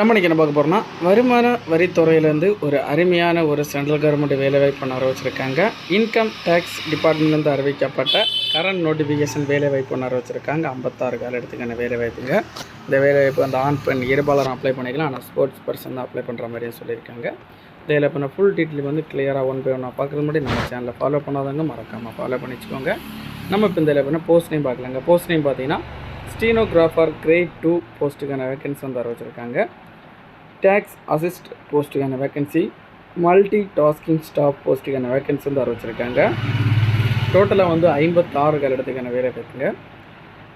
நம்ம இன்றைக்கி என்ன பார்க்க போகிறோம்னா வருமான வரித்துறையிலேருந்து ஒரு அருமையான ஒரு சென்ட்ரல் கவர்மெண்ட் வேலைவாய்ப்பு ஒன்று வச்சுருக்காங்க இன்கம் டேக்ஸ் டிபார்ட்மெண்ட்லேருந்து அறிவிக்கப்பட்ட கரண்ட் நோட்டிஃபிகேஷன் வேலைவாய்ப்பு ஒன்று வச்சுருக்காங்க ஐம்பத்தாறு கால எடுத்துக்கான வேலைவாய்ப்புங்க. இந்த வேலைவாய்ப்பு அந்த ஆண் பெண் இருபாலரும் அப்ளை பண்ணிக்கலாம். ஆனால் ஸ்போர்ட்ஸ் பர்சன் தான் அப்ளை பண்ணுற மாதிரியும் சொல்லியிருக்காங்க. இதில் இப்போ ஃபுல் டீட்டெயில் வந்து கிளியராக ஒன் பை ஒன்னாக பார்க்குறது முன்னாடி நம்ம சேனலை ஃபாலோ பண்ணாதவங்க மறக்காமல் ஃபாலோ பண்ணிச்சுக்கோங்க. நம்ம இப்போ இந்த இதில் போஸ்ட் நேம் பார்க்கலாங்க. போஸ்ட் நேம் பார்த்தீங்கன்னா ஸ்டீனோகிராஃபர் கிரேட் டூ போஸ்ட்டுக்கான வேகன்சி வந்து வச்சுருக்காங்க டேக்ஸ் அசிஸ்ட் போஸ்ட்டுக்கான வேக்கன்சி மல்டி டாஸ்கிங் ஸ்டாஃப் போஸ்ட்டுக்கான வேக்கன்சி வந்து அறிவிச்சிருக்காங்க. டோட்டலாக வந்து ஐம்பத்தாறு இடத்துக்கான வேலை இருக்குங்க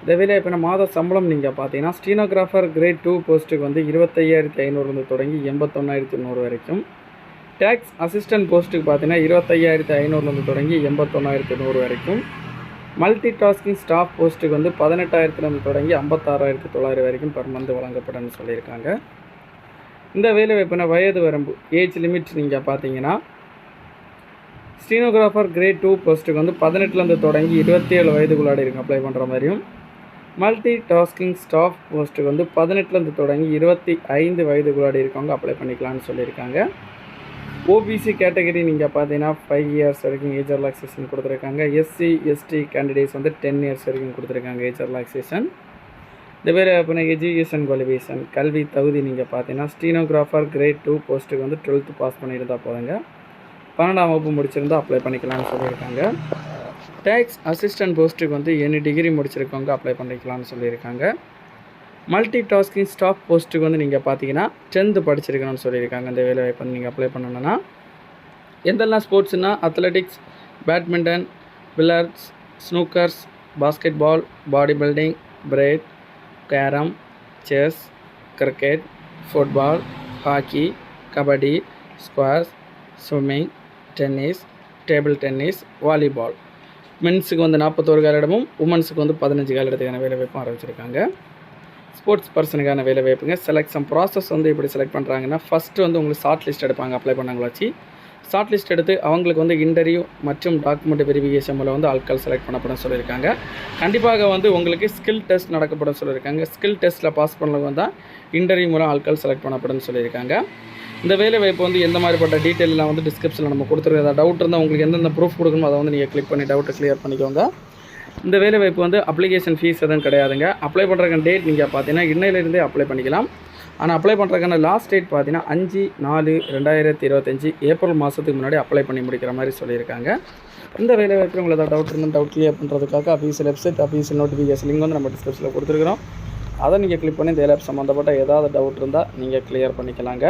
இந்த வேலை இப்போ மாத சம்பளம் நீங்கள் பார்த்தீங்கன்னா ஸ்டீனோகிராஃபர் கிரேட் டூ போஸ்ட்டுக்கு வந்து இருபத்தையாயிரத்தி ஐநூறுலேருந்து தொடங்கி எண்பத்தொன்னாயிரத்தி நூறு வரைக்கும். டேக்ஸ் அசிஸ்டன்ட் போஸ்ட்டுக்கு பார்த்தீங்கன்னா இருபத்தையாயிரத்தி ஐநூறுலேருந்து தொடங்கி எண்பத்தொன்னாயிரத்தி நூறு வரைக்கும். மல்டி டாஸ்கிங் ஸ்டாஃப் போஸ்ட்டுக்கு வந்து பதினெட்டாயிரத்துலேருந்து தொடங்கி ஐம்பத்தாறாயிரத்தி தொள்ளாயிரம் வரைக்கும் பர் மந்த் வழங்கப்படும்னு சொல்லியிருக்காங்க. இந்த வேலைவாய்ப்புனா வயது வரம்பு ஏஜ் லிமிட் நீங்கள் பார்த்தீங்கன்னா ஸ்டீனோகிராஃபர் கிரேட் டூ போஸ்ட்டுக்கு வந்து பதினெட்டுலேருந்து தொடங்கி இருபத்தி ஏழு வயதுக்குள்ளாடி இருக்கு அப்ளை பண்ணுற மாதிரியும். மல்டி டாஸ்கிங் ஸ்டாஃப் போஸ்ட்டுக்கு வந்து பதினெட்டுலேருந்து தொடங்கி இருபத்தி ஐந்து வயதுக்குள்ளாடி இருக்கவங்க அப்ளை பண்ணிக்கலாம்னு சொல்லியிருக்காங்க. ஓபிசி கேட்டகரி நீங்கள் பார்த்தீங்கன்னா ஃபைவ் இயர்ஸ் வரைக்கும் ஏஜ் ரிலாக்ஸேஷன் கொடுத்துருக்காங்க. எஸ்சி எஸ்டி கேண்டிடேட்ஸ் வந்து டென் இயர்ஸ் வரைக்கும் கொடுத்துருக்காங்க ஏஜ் ரிலாக்ஸேஷன் இந்த பேர் அப்படின்னா எஜுகேஷன் குவாலிஃபிகேஷன் கல்வி தகுதி நீங்கள் பார்த்தீங்கன்னா ஸ்டீனோகிராஃபர் கிரேட் டூ போஸ்ட்டுக்கு வந்து டுவெல்த்து பாஸ் பண்ணியிருந்தா போதுங்க. பன்னெண்டாம் வகுப்பு முடிச்சிருந்தால் அப்ளை பண்ணிக்கலாம்னு சொல்லியிருக்காங்க. டேக்ஸ் அசிஸ்டன்ட் போஸ்ட்டுக்கு வந்து எனி டிகிரி முடிச்சிருக்கவங்க அப்ளை பண்ணிக்கலாம்னு சொல்லியிருக்காங்க. மல்டி டாஸ்கிங் ஸ்டாஃப் போஸ்ட்டுக்கு வந்து நீங்கள் பார்த்தீங்கன்னா டென்த்து படிச்சிருக்கணும்னு சொல்லியிருக்காங்க. இந்த வேலை வாய்ப்பு வந்து நீங்கள் அப்ளை பண்ணணுன்னா எந்தெல்லாம் ஸ்போர்ட்ஸ்னால் athletics badminton billiards snookers basketball body building பிரேட் carrom chess cricket football hockey kabaddi squash swimming tennis table tennis volleyball. மென்ஸுக்கு வந்து நாற்பத்தோரு காலிடமும் உமன்ஸுக்கு வந்து பதினஞ்சு காலிடத்துக்கான இடத்துக்கான ஆரம்பிச்சிருக்காங்க ஸ்போர்ட்ஸ் பர்சனுக்கான வேலைவாய்ப்புங்க செலெக்ஷன் ப்ராசஸ் வந்து எப்படி செலக்ட் பண்ணுறாங்கன்னா ஃபஸ்ட்டு வந்து உங்களுக்கு ஷார்ட் லிஸ்ட் எடுப்பாங்க அப்ளை பண்ணவங்கள வச்சு ஷார்ட் லிஸ்ட் எடுத்து அவங்களுக்கு வந்து இன்டர்வியூ மற்றும் டாக்குமெண்ட் வெரிஃபிகேஷன் மூலம் வந்து ஆட்கள் செலக்ட் பண்ணப்படும் சொல்லியிருக்காங்க. கண்டிப்பாக வந்து உங்களுக்கு ஸ்கில் டெஸ்ட் நடக்கப்படும் சொல்லியிருக்காங்க. ஸ்கில் டெஸ்ட்டில் பாஸ் பண்ணவங்க தான் இன்டர்வியூ மூலம் ஆட்கள் செலக்ட் பண்ணப்படும் சொல்லியிருக்காங்க. இந்த வேலை வாய்ப்பு வந்து எந்த மாதிரிப்பட்ட டீட்டெயிலாம் வந்து டிஸ்கிரிப்ஷனில் நம்ம கொடுத்துருக்கோம். ஏதாவது டவுட் இருந்தால் உங்களுக்கு எந்தெந்த ப்ரூஃப் கொடுக்கணுமோ அதை வந்து நீங்கள் கிளிக் பண்ணி டவுட்டை கிளியர் பண்ணிக்கோங்க. இந்த வேலை வாய்ப்பு வந்து அப்ளிகேஷன் ஃபீஸ் எதுவும் கிடையாதுங்க. அப்ளை பண்ணுறதுக்கான டேட் நீங்கள் பார்த்தீங்கன்னா இன்னையிலேருந்தே அப்ளை பண்ணிக்கலாம். ஆனால் அப்ளை பண்ணுறதுக்கான லாஸ்ட் டேட் பார்த்தீங்கன்னா அஞ்சு நாலு ரெண்டாயிரத்தி இருபத்தஞ்சி ஏப்ரல் மாதத்துக்கு முன்னாடி அப்ளை பண்ணி முடிக்கிற மாதிரி சொல்லியிருக்காங்க. இந்த வேலை வாய்ப்பு உங்களுக்கு ஏதாவது டவுட் இருந்தால் டவுட் கிளியர் பண்ணுறதுக்காக official website official notification link வந்து நம்ம டிஸ்கிரிப்ஷனில் கொடுத்துருக்குறோம். அதை நீங்கள் கிளிக் பண்ணி இந்த வேலை சம்மந்தப்பட்ட ஏதாவது டவுட் இருந்தால் நீங்கள் கிளியர் பண்ணிக்கலாங்க.